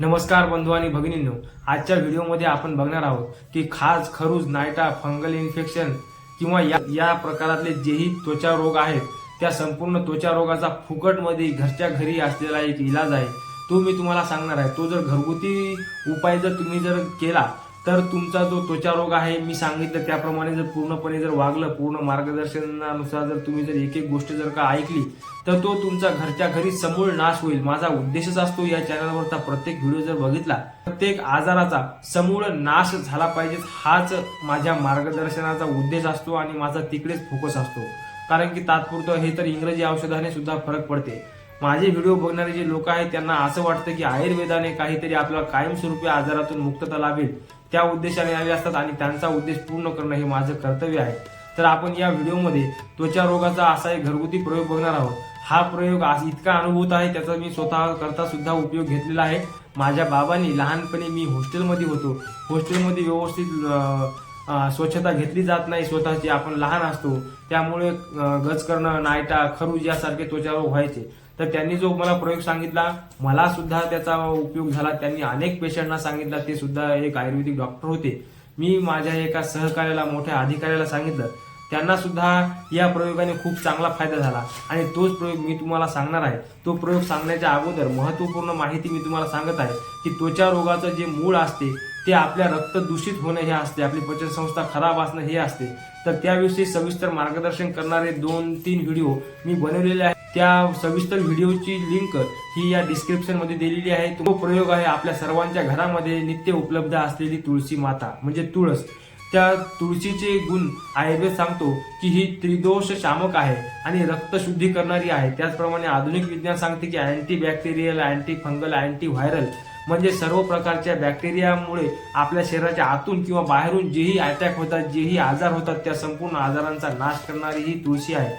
नमस्कार बंधू आणि भगिनींनो आजच्या व्हिडिओमध्ये आपण बघणार आहोत की खाज खरूज नायटा फंगल इन्फेक्शन किंवा या या प्रकारातले जेही त्वचा रोग आहेत त्या संपूर्ण त्वचा रोगाचा फुकटमध्ये घरच्या घरी असलेला एक इलाज आहे. तो मी तुम्हाला सांगणार आहे. तो जर घरगुती उपाय जर तुम्ही जर केला तर तुमचा जो त्वचा रोग आहे मी सांगितलं त्याप्रमाणे जर पूर्णपणे जर वागलं पूर्ण मार्गदर्शनानुसार जर तुम्ही जर एक एक गोष्ट जर का ऐकली तर तो तुमचा घरच्या घरी समूळ नाश होईल. माझा उद्देशच असतो या चॅनलवरचा प्रत्येक व्हिडिओ जर बघितला प्रत्येक आजाराचा समूळ नाश झाला पाहिजे हाच माझ्या मार्गदर्शनाचा उद्देश असतो आणि माझा तिकडेच फोकस असतो. कारण की तात्पुरतं हे तर इंग्रजी औषधाने सुद्धा फरक पडते. माझे व्हिडिओ बघणारे जे लोक आहेत त्यांना असं वाटतं की आयुर्वेदाने काहीतरी आपल्याला कायमस्वरूपी आजारातून मुक्तता लाभेल. त्या उद्देशाने आले असतात आणि त्यांचा उद्देश पूर्ण करणं हे माझं कर्तव्य आहे. तर आपण या व्हिडिओमध्ये त्वचा रोगाचा असा एक घरगुती प्रयोग बघणार आहोत. हा प्रयोग आज इतका अनुभूत आहे त्याचा मी स्वतः करता सुद्धा उपयोग घेतलेला आहे. माझ्या बाबांनी लहानपणी मी हॉस्टेलमध्ये होतो. हॉस्टेलमध्ये व्यवस्थित स्वच्छता घेतली जात नाही स्वतःची आपण लहान असतो त्यामुळे गजकर्ण गज करणं नायटा खरूज यासारखे त्वचा रोग व्हायचे. तर त्यांनी जो मला प्रयोग सांगितला मला सुद्धा त्याचा उपयोग झाला. त्यांनी अनेक पेशंटना सांगितला ते सुद्धा एक आयुर्वेदिक डॉक्टर होते. मी माझ्या एका सहकार्याला मोठ्या अधिकाऱ्याला सांगितलं त्यांना सुद्धा या प्रयोगाने खूप चांगला फायदा झाला. आणि तोच प्रयोग मी तुम्हाला सांगणार आहे. तो प्रयोग सांगण्याच्या अगोदर महत्त्वपूर्ण माहिती मी तुम्हाला सांगत आहे की त्वचा रोगाचं जे मूळ असते ते आपल्या रक्त दूषित होणं हे असते आपली पचनसंस्था खराब असणं हे असते. तर त्याविषयी सविस्तर मार्गदर्शन करणारे दोन तीन व्हिडिओ मी बनवलेले आहेत. त्या सविस्तर व्हिडिओची लिंक ही या डिस्क्रिप्शनमध्ये दिलेली आहे. तो प्रयोग आहे आपल्या सर्वांच्या घरामध्ये नित्य उपलब्ध असलेली तुळशी माता म्हणजे तुळस. त्या तुळशीचे गुण आयुर्वेद सांगतो की ही त्रिदोष शामक आहे आणि रक्त शुद्धी करणारी आहे. त्याचप्रमाणे आधुनिक विज्ञान सांगते की anti bacterial anti fungal anti viral म्हणजे सर्व प्रकारच्या बॅक्टेरियामुळे आपल्या शरीराच्या आतून किंवा बाहेरून जेही अटॅक होतात जेही आजार होतात त्या संपूर्ण आजारांचा नाश करणारी ही तुळशी आहे.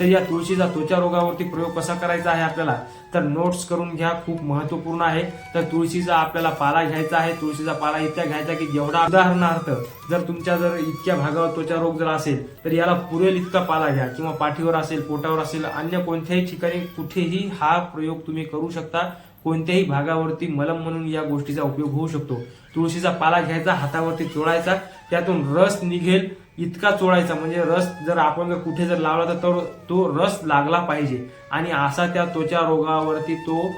तर या तुळशीचा त्वचा रोगावरती प्रयोग कसा करायचा आहे आपल्याला? तर नोट्स करून घ्या खूप महत्त्वपूर्ण आहे. तर तुळशीचा आपल्याला पाला घ्यायचा आहे. तुळशीचा पाला इतक्या घ्यायचा की जेवढा उदाहरणार्थ जर तुमच्या जर इतक्या भागावर त्वचा रोग जर असेल तर याला पुरेल इतका पाला घ्या. किंवा पाठीवर असेल पोटावर असेल अन्य कोणत्याही ठिकाणी कुठेही हा प्रयोग तुम्ही करू शकता. कोणत्याही भागावरती मलम म्हणून या गोष्टीचा उपयोग होऊ शकतो. तुळशीचा पाला घ्यायचा हातावरती चोळायचा त्यातून रस निघेल इतका चोळायचा. म्हणजे रस जर आपण जर कुठे जर लावला तर तो- रस लागला पाहिजे. आणि असा त्या त्वचा रोगावरती तो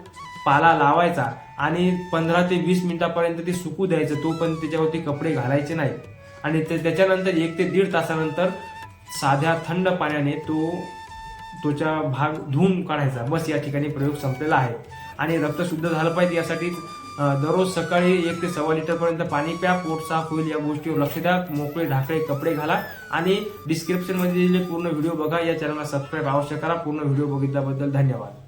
पाला लावायचा आणि पंधरा ते वीस मिनिटापर्यंत ते सुकू द्यायचं तो पण त्याच्यावरती कपडे घालायचे नाही आणि ते- त्याच्यानंतर एक ते दीड तासानंतर साध्या थंड पाण्याने तो त्वचा भाग धुवून काढायचा. बस या ठिकाणी प्रयोग संपलेला आहे. आणि रक्त शुद्ध झालं पाहिजे यासाठी दररोज सकाळी एक ते सव्वा लिटरपर्यंत पाणी प्या पोट साफ होईल या गोष्टीवर लक्ष द्या मोकळे ढाकळे कपडे घाला आणि डिस्क्रिप्शनमध्ये दिलेले पूर्ण व्हिडिओ बघा या चॅनलला सबस्क्राईब अवश्य करा पूर्ण व्हिडिओ बघितल्याबद्दल धन्यवाद.